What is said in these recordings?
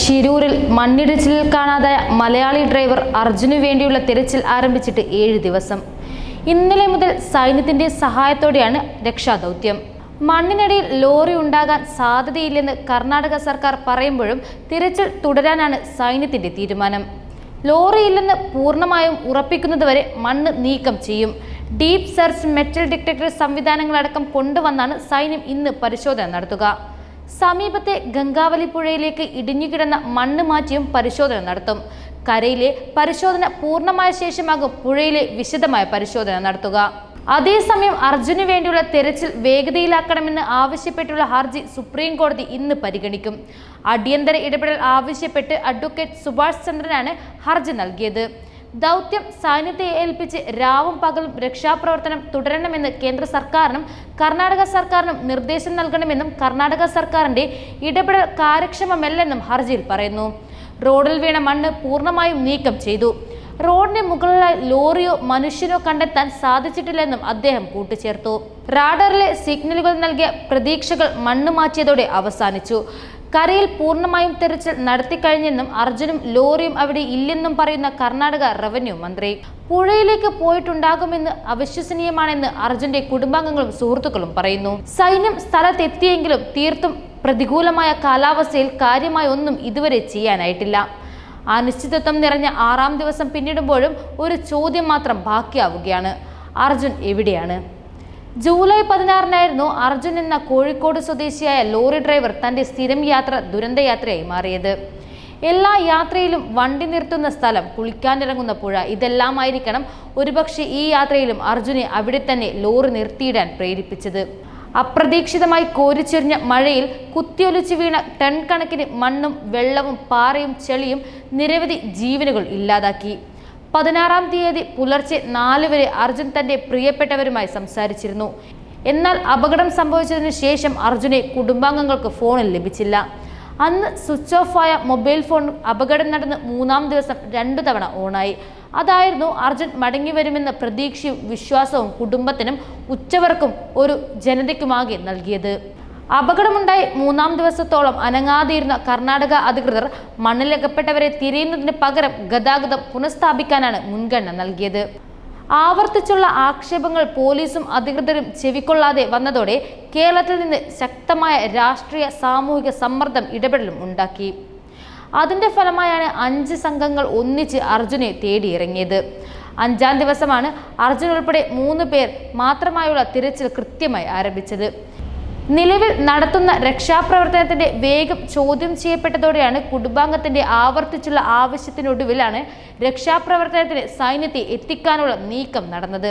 ഷിരൂരിൽ മണ്ണിടിച്ചിലിൽ കാണാതായ മലയാളി ഡ്രൈവർ അർജുനു വേണ്ടിയുള്ള തിരച്ചിൽ ആരംഭിച്ചിട്ട് ഏഴ് ദിവസം. ഇന്നലെ മുതൽ സൈന്യത്തിന്റെ സഹായത്തോടെയാണ് രക്ഷാദൗത്യം. മണ്ണിനടിയിൽ ലോറി ഉണ്ടാകാൻ സാധ്യതയില്ലെന്ന് കർണാടക സർക്കാർ പറയുമ്പോഴും തിരച്ചിൽ തുടരാനാണ് സൈന്യത്തിന്റെ തീരുമാനം. ലോറിയില്ലെന്ന് പൂർണമായും ഉറപ്പിക്കുന്നതുവരെ മണ്ണ് നീക്കം ചെയ്യും. ഡീപ് സെർച്ച് മെറ്റൽ ഡിറ്റക്ടർ സംവിധാനങ്ങളടക്കം കൊണ്ടുവന്നാണ് സൈന്യം ഇന്ന് പരിശോധന നടത്തുക. സമീപത്തെ ഗംഗാവലി പുഴയിലേക്ക് ഇടിഞ്ഞുകിടന്ന മണ്ണ് മാറ്റിയും പരിശോധന നടത്തും. കരയിലെ പരിശോധന പൂർണമായ ശേഷമാകും പുഴയിലെ വിശദമായ പരിശോധന നടത്തുക. അതേസമയം അർജുന് വേണ്ടിയുള്ള തെരച്ചിൽ വേഗതയിലാക്കണമെന്ന് ആവശ്യപ്പെട്ടുള്ള ഹർജി സുപ്രീം കോടതി ഇന്ന് പരിഗണിക്കും. അടിയന്തര ഇടപെടൽ ആവശ്യപ്പെട്ട് അഡ്വക്കേറ്റ് സുഭാഷ് ചന്ദ്രനാണ് ഹർജി നൽകിയത്. ദൗത്യം സൈന്യത്തെ ഏൽപ്പിച്ച് രാവും പകലും രക്ഷാപ്രവർത്തനം തുടരണമെന്ന് കേന്ദ്ര സർക്കാരിനും കർണാടക സർക്കാരിനും നിർദ്ദേശം നൽകണമെന്നും കർണാടക സർക്കാരിന്റെ ഇടപെടൽ കാര്യക്ഷമമല്ലെന്നും ഹർജിയിൽ പറയുന്നു. റോഡിൽ വീണ മണ്ണ് പൂർണമായും നീക്കം ചെയ്തു. റോഡിന് മുകളിലായി ലോറിയോ മനുഷ്യനോ കണ്ടെത്താൻ സാധിച്ചിട്ടില്ലെന്നും അദ്ദേഹം കൂട്ടിച്ചേർത്തു. റാഡറിലെ സിഗ്നലുകൾ നൽകിയ പ്രതീക്ഷകൾ മണ്ണ് മാറ്റിയതോടെ അവസാനിച്ചു. കരയിൽ പൂർണമായും തെരച്ചിൽ നടത്തിക്കഴിഞ്ഞെന്നും അർജുനും ലോറിയും അവിടെ ഇല്ലെന്നും പറയുന്ന കർണാടക റവന്യൂ മന്ത്രി. പുഴയിലേക്ക് പോയിട്ടുണ്ടാകുമെന്ന് അവിശ്വസനീയമാണെന്ന് അർജുന്റെ കുടുംബാംഗങ്ങളും സുഹൃത്തുക്കളും പറയുന്നു. സൈന്യം സ്ഥലത്തെത്തിയെങ്കിലും തീർത്തും പ്രതികൂലമായ കാലാവസ്ഥയിൽ കാര്യമായ ഒന്നും ഇതുവരെ ചെയ്യാനായിട്ടില്ല. അനിശ്ചിതത്വം നിറഞ്ഞ ആറാം ദിവസം പിന്നിടുമ്പോഴും ഒരു ചോദ്യം മാത്രം ബാക്കിയാവുകയാണ്. അർജുൻ എവിടെയാണ്? ജൂലൈ പതിനാറിനായിരുന്നു അർജുൻ എന്ന കോഴിക്കോട് സ്വദേശിയായ ലോറി ഡ്രൈവർ തന്റെ സ്ഥിരം യാത്ര ദുരന്തയാത്രയായി മാറിയത്. എല്ലാ യാത്രയിലും വണ്ടി നിർത്തുന്ന സ്ഥലം കുളിക്കാനിറങ്ങുന്ന പുഴ ഇതെല്ലാമായിരിക്കണം ഒരുപക്ഷെ ഈ യാത്രയിലും അർജുനെ അവിടെ തന്നെ ലോറി നിർത്തിയിടാൻ പ്രേരിപ്പിച്ചത്. അപ്രതീക്ഷിതമായി കോരിച്ചൊരിഞ്ഞ മഴയിൽ കുത്തിയൊലിച്ചു വീണ ടൺ കണക്കിന് മണ്ണും വെള്ളവും പാറയും ചെളിയും നിരവധി ജീവനുകൾ ഇല്ലാതാക്കി. പതിനാറാം തീയതി പുലർച്ചെ നാല് വരെ അർജുൻ തന്റെ പ്രിയപ്പെട്ടവരുമായി സംസാരിച്ചിരുന്നു. എന്നാൽ അപകടം സംഭവിച്ചതിന് ശേഷം അർജുനെ കുടുംബാംഗങ്ങൾക്ക് ഫോണിൽ ലഭിച്ചില്ല. അന്ന് സ്വിച്ച് ഓഫ് ആയ മൊബൈൽ ഫോൺ അപകടം നടന്ന് മൂന്നാം ദിവസം രണ്ടു തവണ ഓണായി. അതായിരുന്നു അർജുൻ മടങ്ങി വരുമെന്ന പ്രതീക്ഷയും വിശ്വാസവും കുടുംബത്തിനും ഉച്ചവർക്കും ഒരു ജനതയ്ക്കുമാകെ നൽകിയത്. അപകടമുണ്ടായി മൂന്നാം ദിവസത്തോളം അനങ്ങാതിരുന്ന കർണാടക അധികൃതർ മണ്ണിലകപ്പെട്ടവരെ തിരയുന്നതിന് പകരം ഗതാഗതം പുനഃസ്ഥാപിക്കാനാണ് മുൻഗണന നൽകിയത്. ആവർത്തിച്ചുള്ള ആക്ഷേപങ്ങൾ പോലീസും അധികൃതരും ചെവിക്കൊള്ളാതെ വന്നതോടെ കേരളത്തിൽ നിന്ന് ശക്തമായ രാഷ്ട്രീയ സാമൂഹിക സമ്മർദ്ദം ഇടപെടലും ഉണ്ടാക്കി. അതിന്റെ ഫലമായാണ് അഞ്ച് സംഘങ്ങൾ ഒന്നിച്ച് അർജുനെ തേടിയിറങ്ങിയത്. അഞ്ചാം ദിവസമാണ് അർജുൻ ഉൾപ്പെടെ മൂന്ന് പേർ മാത്രമായുള്ള തിരച്ചിൽ കൃത്യമായി ആരംഭിച്ചത്. നിലവിൽ നടത്തുന്ന രക്ഷാപ്രവർത്തനത്തിന്റെ വേഗം ചോദ്യം ചെയ്യപ്പെട്ടതോടെയാണ് കുടുംബാംഗത്തിന്റെ ആവർത്തിച്ചുള്ള ആവശ്യത്തിനൊടുവിലാണ് രക്ഷാപ്രവർത്തനത്തിന് സൈന്യത്തെ എത്തിക്കാനുള്ള നീക്കം നടന്നത്.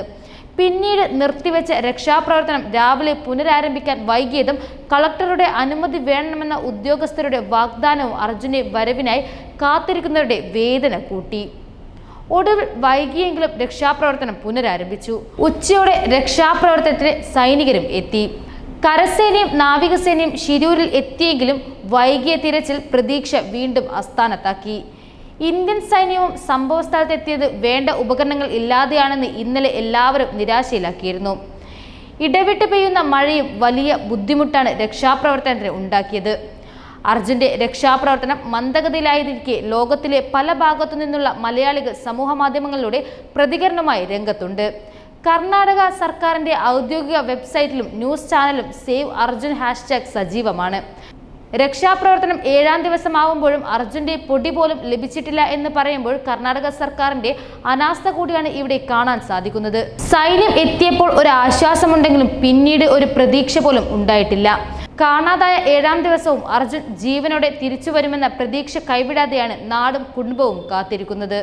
പിന്നീട് നിർത്തിവെച്ച രക്ഷാപ്രവർത്തനം രാവിലെ പുനരാരംഭിക്കാൻ വൈകിയതും കളക്ടറുടെ അനുമതി വേണമെന്ന ഉദ്യോഗസ്ഥരുടെ വാഗ്ദാനവും അർജുനെ വരവിനായി കാത്തിരിക്കുന്നവരുടെ വേദന കൂട്ടി. ഒടുവിൽ വൈകിയെങ്കിലും രക്ഷാപ്രവർത്തനം പുനരാരംഭിച്ചു. ഉച്ചയോടെ രക്ഷാപ്രവർത്തനത്തിന് സൈനികരും എത്തി. കരസേനയും നാവികസേനയും ശിരൂരിൽ എത്തിയെങ്കിലും വൈകിയ തിരച്ചിൽ പ്രതീക്ഷ വീണ്ടും അസ്ഥാനത്താക്കി ഇന്ത്യൻ സൈന്യവും സംഭവ സ്ഥലത്തെത്തിയത് വേണ്ട ഉപകരണങ്ങൾ ഇല്ലാതെയാണെന്ന് ഇന്നലെ എല്ലാവരും നിരാശയിലാക്കിയിരുന്നു. ഇടവിട്ട് പെയ്യുന്ന മഴയും വലിയ ബുദ്ധിമുട്ടാണ് രക്ഷാപ്രവർത്തനത്തിന് ഉണ്ടാക്കിയത്. അർജുന്റെ രക്ഷാപ്രവർത്തനം മന്ദഗതിയിലായിരിക്കെ ലോകത്തിലെ പല ഭാഗത്തു നിന്നുള്ള മലയാളികൾ സമൂഹ മാധ്യമങ്ങളിലൂടെ പ്രതികരണവുമായി രംഗത്തുണ്ട്. കർണാടക സർക്കാരിന്റെ ഔദ്യോഗിക വെബ്സൈറ്റിലും ന്യൂസ് ചാനലും സേവ് അർജുൻ ഹാഷ്ടാഗ് സജീവമാണ്. രക്ഷാപ്രവർത്തനം ഏഴാം ദിവസമാവുമ്പോഴും അർജുന്റെ പൊടി പോലും ലഭിച്ചിട്ടില്ല എന്ന് പറയുമ്പോൾ കർണാടക സർക്കാരിന്റെ അനാസ്ഥ കൂടിയാണ് ഇവിടെ കാണാൻ സാധിക്കുന്നത്. സൈന്യം എത്തിയപ്പോൾ ഒരു ആശ്വാസമുണ്ടെങ്കിലും പിന്നീട് ഒരു പ്രതീക്ഷ പോലും ഉണ്ടായിട്ടില്ല. കാണാതായ ഏഴാം ദിവസവും അർജുൻ ജീവനോടെ തിരിച്ചു വരുമെന്ന പ്രതീക്ഷ കൈവിടാതെയാണ് നാടും കുടുംബവും കാത്തിരിക്കുന്നത്.